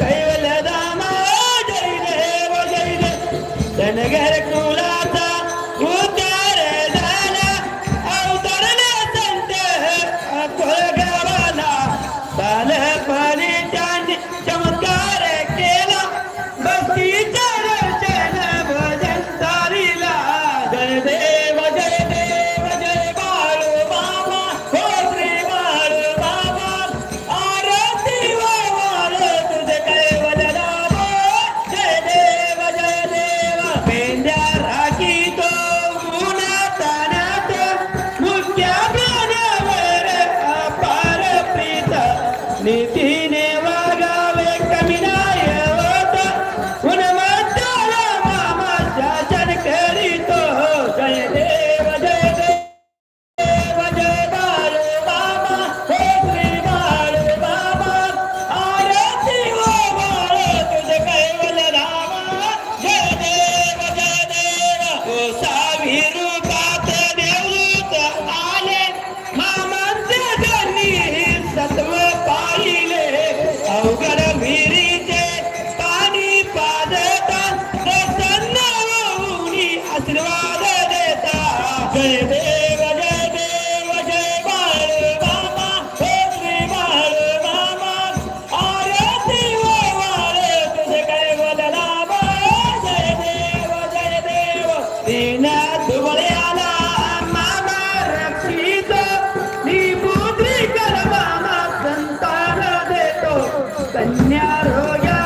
ಕೈವಲದ ಮಾ ಜೈ ದೇವ ಜೈ ದೇ ನನಗೆ ಕೂಲಾತ నీతి Княжоя